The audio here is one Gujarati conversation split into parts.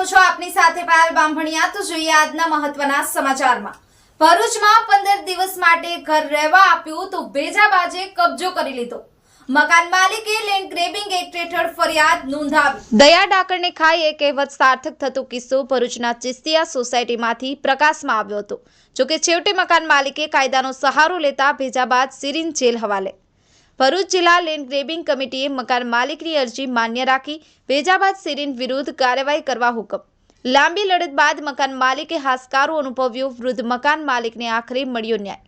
આપની સાથે પાયલ બામભણિયા તો જોઈએ આજના મહત્વના સમાચારમાં. ભરૂચમાં પંદર દિવસ માટે ઘર રહેવા આપ્યું તો ભેજાબાજે કબજો કરી લીધો. મકાન માલિકે લેન્ડ ગ્રેબિંગ એક્ટ હેઠળ ફરિયાદ નોંધાવી. દયા ડાકરને ખાઈ એ કહેવત સાર્થક થતો કિસ્સો ભરૂચના ચિસ્તિયા સોસાયટીમાંથી પ્રકાશમાં આવ્યો હતો. જોકે છેવટે મકાન માલિકે કાયદાનો સહારો લેતા ભેજાબાદ સિરીન જેલ હવાલે. ભરૂચ જિલ્લા લેન્ડ ગ્રેબિંગ કમિટીએ મકાન માલિકની અરજી માન્ય રાખી વેજાબાદ સિરીન વિરુદ્ધ કાર્યવાહી કરવા હુકમ. લાંબી લડત બાદ મકાન માલિકે હાશકારો અનુભવ્યો, વૃદ્ધ મકાન માલિકને આખરે મળ્યો ન્યાય.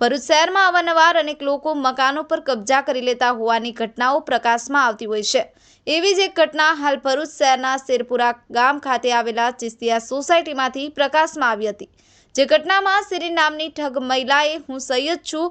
ભરૂચ શહેરમાં અવારનવાર અનેક લોકો મકાનો પર કબજા કરી લેતા હોવાની ઘટનાઓ પ્રકાશમાં આવતી હોય છે. એવી જ એક ઘટના હાલ ભરૂચ શહેરના શેરપુરા ગામ ખાતે આવેલા ચિસ્તિયા સોસાયટીમાંથી પ્રકાશમાં આવી હતી. જે ઘટનામાં સિરી નામની ઠગ મહિલાએ, હું સૈયદ છું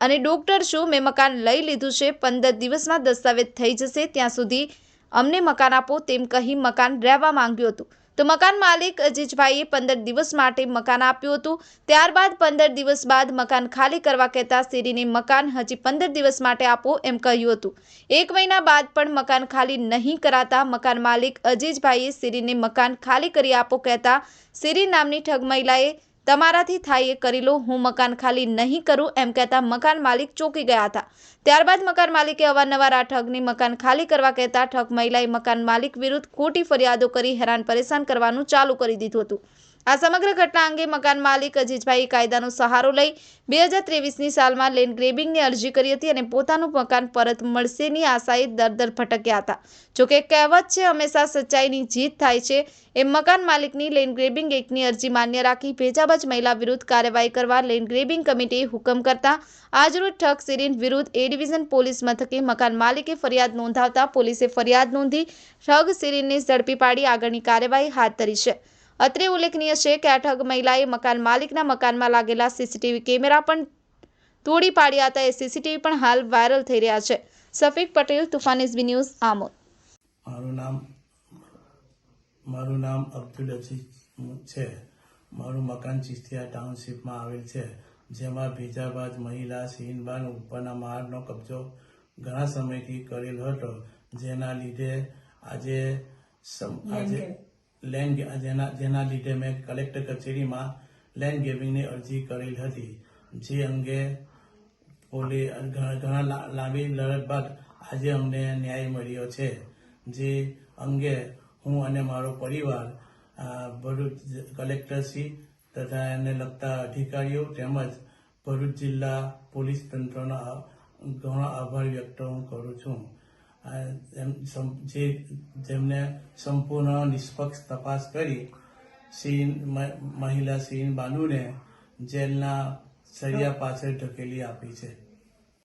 અને ડોક્ટર શું? મેં મકાન લઈ લીધું છે. પંદર દિવસમાં દસ્તાવેજ થઈ જશે. ત્યાં સુધી અમને મકાન આપો તેમ કહી મકાન રહેવા માંગ્યું હતું. તો મકાન માલિક અજીજભાઈએ પંદર દિવસ માટે મકાન આપ્યું હતું. ત્યારબાદ પંદર દિવસ બાદ મકાન ખાલી કરવા કહેતા સિરીને મકાન હજી પંદર દિવસ માટે આપો એમ કહ્યું હતું. એક મહિના બાદ પણ મકાન ખાલી નહીં કરાતા મકાન માલિક અજીજભાઈએ સિરીને મકાન ખાલી કરી આપો કહેતા સિરી નામની ઠગ મહિલાએ તમારાથી થાય એ કરી લો, હું મકાન ખાલી નહીં કરું, એમ કહેતા મકાન માલિક ચોંકી ગયા હતા. ત્યારબાદ મકાન માલિકે અવારનવાર આ ઠગની મકાન ખાલી કરવા કહેતા ઠગ મહિલાએ મકાન માલિક વિરુદ્ધ ખોટી ફરિયાદો કરી હેરાન પરેશાન કરવાનું ચાલુ કરી દીધું હતું. આ સમગ્ર ઘટના અંગે મકાન માલિક અજીજભાઈ કાયદાનો સહારો લઈ બે હજાર ત્રેવીસની સાલમાં લેન્ડ ગ્રેબિંગની અરજી કરી હતી અને પોતાનું મકાન પરત મળશેની આશાએ દર દર ભટક્યા હતા. જોકે કહેવત છે, હંમેશા સચ્ચાઈની જીત થાય છે એમ મકાન માલિકની લેન્ડ ગ્રેબિંગ એક્ટની અરજી માન્ય રાખી ભેજાબાજ મહિલા વિરુદ્ધ કાર્યવાહી કરવા લેન્ડ ગ્રેબિંગ કમિટીએ હુકમ કરતા આજરોજ ઠગ સિરીન વિરુદ્ધ એ ડિવિઝન પોલીસ મથકે મકાન માલિકે ફરિયાદ નોંધાવતા પોલીસે ફરિયાદ નોંધી ઠગ સિરીનને ઝડપી પાડી આગળની કાર્યવાહી હાથ ધરી છે. અત્રે ઉલ્લેખનીય છે કે અઠગ મહિલાએ મકાન માલિકના મકાનમાં લાગેલા સીસીટીવી કેમેરા પણ તોડી પાડ્યા હતા. એ સીસીટીવી પણ હાલ વાયરલ થઈ રહ્યા છે. Safiq Patel Tufan SB news Amod. મારું નામ મારું નામ અબ્દુલ અઝીઝ છે. મારું મકાન ચિસ્તિયા ટાઉનશીપમાં આવેલ છે જેમાં ભીજાબાદ મહિલા સીનબાન ઉપરના માળનો કબજો ઘણા સમયથી કરેલ હતો. જેના લીધે આજે સમ- આજે લેન્ડ જેના જેના લીધે મેં કલેક્ટર કચેરીમાં લેન્ડ ગેવિંગની અરજી કરેલ હતી. જે અંગે પોલી, ઘણા લાંબી લડત બાદ આજે અમને ન્યાય મળ્યો છે. જે અંગે હું અને મારો પરિવાર ભરૂચ કલેક્ટરશ્રી તથા એને લગતા અધિકારીઓ તેમજ ભરૂચ જિલ્લા પોલીસ તંત્રનો ઘણો આભાર વ્યક્ત કરું છું. જે જેમને સંપૂર્ણ નિષ્પક્ષ તપાસ કરી, સીન મહિલા સીન બાનુને જેલના સળિયા પાછળ ઢકેલી આપી છે.